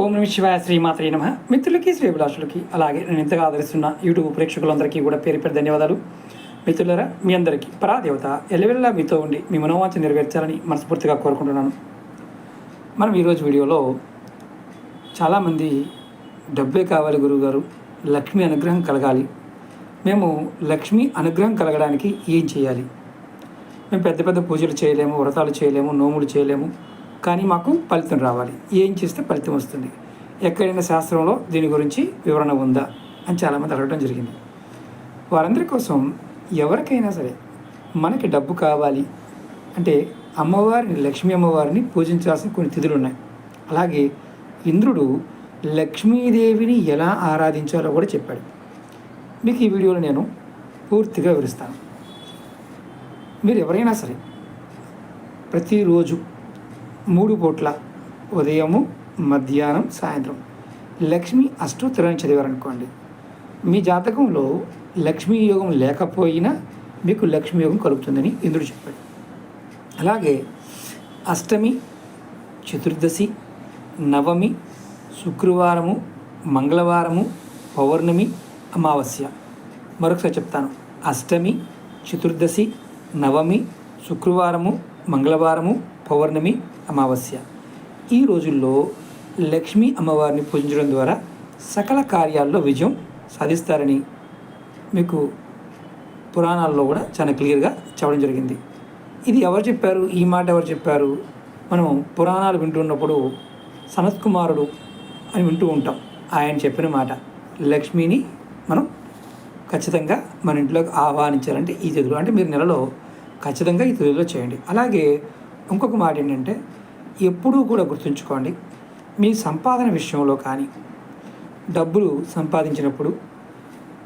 ఓం నమ శివాయ శ్రీమాత్రే నమ. మిత్రులకి శ్రీభిలాషులకి అలాగే నేను ఇంతగా ఆదరిస్తున్న యూట్యూబ్ ప్రేక్షకులందరికీ కూడా పేరు పేరు ధన్యవాదాలు. మిత్రులరా మీ అందరికీ పరాదేవత ఎల్లవెల్లా మీతో ఉండి మీ మనోవాంఛ నెరవేర్చాలని మనస్ఫూర్తిగా కోరుకుంటున్నాను. మనం ఈరోజు వీడియోలో చాలామంది డబ్బే కావాలి గురువుగారు లక్ష్మి అనుగ్రహం కలగాలి. మేము లక్ష్మి అనుగ్రహం కలగడానికి ఏం చేయాలి? మేము పెద్ద పెద్ద పూజలు చేయలేము వ్రతాలు చేయలేము నోములు చేయలేము. కానీ మాకు ఫలితం రావాలి. ఏం చేస్తే ఫలితం వస్తుంది? ఎక్కడైనా శాస్త్రంలో దీని గురించి వివరణ ఉందా? అని చాలామంది అడగడం జరిగింది. వారందరి కోసం ఎవరికైనా సరే మనకి డబ్బు కావాలి అంటే అమ్మవారిని లక్ష్మీ అమ్మవారిని పూజించాల్సిన కొన్ని తిథులు ఉన్నాయి. అలాగే ఇంద్రుడు లక్ష్మీదేవిని ఎలా ఆరాధించాలో కూడా చెప్పాడు. మీకు ఈ వీడియోలో నేను పూర్తిగా వివరిస్తాను. మీరు ఎవరైనా సరే ప్రతిరోజు మూడు పూట్ల ఉదయము మధ్యాహ్నం సాయంత్రం. లక్ష్మి అష్టోత్తరాన్ని చదివారనుకోండి. మీ జాతకంలో లక్ష్మీ యోగం లేకపోయినా మీకు లక్ష్మీ యోగం కలుగుతుందని ఇంద్రుడు చెప్పాడు. అలాగే అష్టమి చతుర్దశి నవమి శుక్రవారము మంగళవారము పౌర్ణమి అమావాస్య. మరొకసారి చెప్తాను. అష్టమి చతుర్దశి నవమి శుక్రవారము మంగళవారము పౌర్ణమి అమావాస్య. ఈ రోజుల్లో లక్ష్మీ అమ్మవారిని పూజించడం ద్వారా సకల కార్యాల్లో విజయం సాధిస్తారని మీకు పురాణాల్లో కూడా చాలా క్లియర్గా చెప్పడం జరిగింది. ఇది ఎవరు చెప్పారు? ఈ మాట ఎవరు చెప్పారు? మనం పురాణాలు వింటున్నప్పుడు సనత్ కుమారుడు అని వింటూ ఉంటాం. ఆయన చెప్పిన మాట లక్ష్మిని మనం ఖచ్చితంగా మన ఇంట్లోకి ఆహ్వానించాలంటే ఈ చదువులో. అంటే మీరు నెలలో ఖచ్చితంగా ఈ తిథిలో చేయండి. అలాగే ఇంకొక మాట ఏంటంటే ఎప్పుడూ కూడా గుర్తుంచుకోండి మీ సంపాదన విషయంలో కానీ డబ్బులు సంపాదించినప్పుడు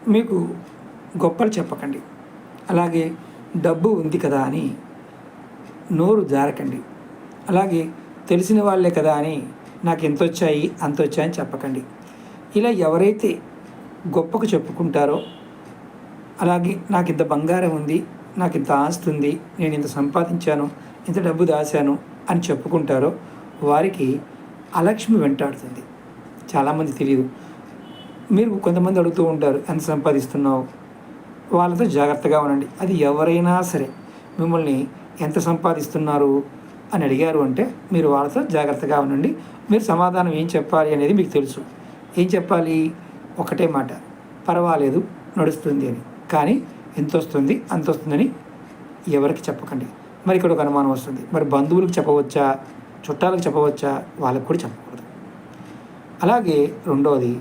మీకు గొప్పలు చెప్పకండి. అలాగే డబ్బు ఉంది కదా అని నోరు జారకండి. అలాగే తెలిసిన వాళ్ళే కదా అని నాకు ఎంత వచ్చాయి అంత వచ్చాయని చెప్పకండి. ఇలా ఎవరైతే గొప్పకు చెప్పుకుంటారో అలాగే నాకు ఇంత బంగారం ఉంది నాకు ఇంత ఆస్తి ఉంది నేను ఇంత సంపాదించాను ఇంత డబ్బు దాశాను అని చెప్పుకుంటారో వారికి అలక్ష్మి వెంటాడుతుంది. చాలామంది తెలియదు మీరు కొంతమంది అడుగుతూ ఉంటారు ఎంత సంపాదిస్తున్నావు? వాళ్ళతో జాగ్రత్తగా ఉండండి. అది ఎవరైనా సరే మిమ్మల్ని ఎంత సంపాదిస్తున్నారు? అని అడిగారు అంటే మీరు వాళ్ళతో జాగ్రత్తగా ఉండండి. మీరు సమాధానం ఏం చెప్పాలి అనేది మీకు తెలుసు. ఏం చెప్పాలి? ఒకటే మాట. పర్వాలేదు నడుస్తుంది అని. కానీ ఎంత వస్తుంది అంత వస్తుందని ఎవరికి చెప్పకండి. మరి ఇక్కడ ఒక అనుమానం వస్తుంది. మరి బంధువులకు చెప్పవచ్చా? చుట్టాలకు చెప్పవచ్చా? వాళ్ళకు కూడా చెప్పకూడదు. అలాగే రెండవది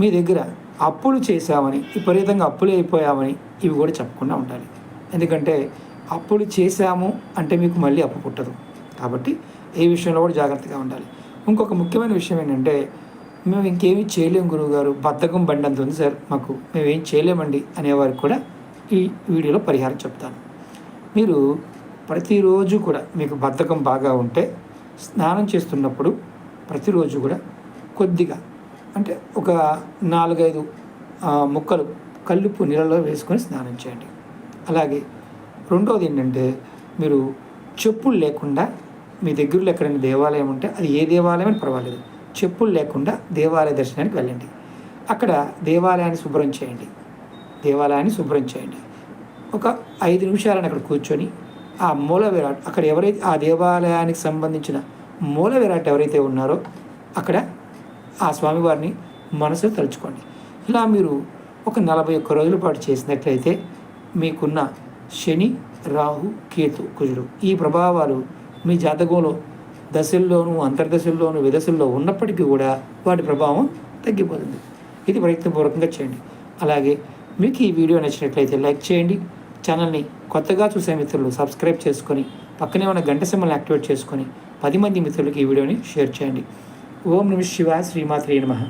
మీ దగ్గర అప్పులు చేశామని విపరీతంగా అప్పులు అయిపోయామని ఇవి కూడా చెప్పకుండా ఉండాలి. ఎందుకంటే అప్పులు చేశాము అంటే మీకు మళ్ళీ అప్పు పుట్టదు. కాబట్టి ఏ విషయంలో కూడా జాగ్రత్తగా ఉండాలి. ఇంకొక ముఖ్యమైన విషయం ఏంటంటే మేము ఇంకేమీ చేయలేము గురువు గారు బండి అంత ఉంది సార్ మాకు. మేము ఏం చేయలేమండి అనేవారికి కూడా ఈ వీడియోలో పరిహారం చెప్తాను. మీరు ప్రతిరోజు కూడా మీకు బద్ధకం బాగా ఉంటే స్నానం చేస్తున్నప్పుడు ప్రతిరోజు కూడా కొద్దిగా అంటే ఒక నాలుగైదు ముక్కలు కల్లుపు నీళ్ళలో వేసుకొని స్నానం చేయండి. అలాగే రెండవది ఏంటంటే మీరు చెప్పులు లేకుండా మీ దగ్గరలో ఎక్కడైనా దేవాలయం ఉంటే అది ఏ దేవాలయం అని పర్వాలేదు. చెప్పులు లేకుండా దేవాలయ దర్శనానికి వెళ్ళండి. అక్కడ దేవాలయాన్ని శుభ్రం చేయండి. దేవాలయాన్ని శుభ్రం చేయండి. ఒక ఐదు నిమిషాలను అక్కడ కూర్చొని ఆ మూల విరాట్ అక్కడ ఎవరైతే ఆ దేవాలయానికి సంబంధించిన మూల విరాట్ ఎవరైతే ఉన్నారో అక్కడ ఆ స్వామివారిని మనసులో తలుచుకోండి. ఇలా మీరు ఒక నలభై ఒక్క రోజుల పాటు చేసినట్లయితే మీకున్న శని రాహు కేతు కుజుడు ఈ ప్రభావాలు మీ జాతకంలో దశల్లోనూ అంతర్దశల్లోనూ విదశల్లో ఉన్నప్పటికీ కూడా వాటి ప్రభావం తగ్గిపోతుంది. ఇది ప్రయత్నపూర్వకంగా చేయండి. అలాగే మీకు ఈ వీడియో నచ్చినట్లయితే లైక్ చేయండి. ఛానల్ని కొత్తగా చూసే మిత్రులు సబ్స్క్రైబ్ చేసుకొని పక్కనే ఉన్న గంట సింబల్ని యాక్టివేట్ చేసుకొని పది మంది మిత్రులకు ఈ వీడియోని షేర్ చేయండి. ఓం నమ శివ శ్రీమాత్రి నమః.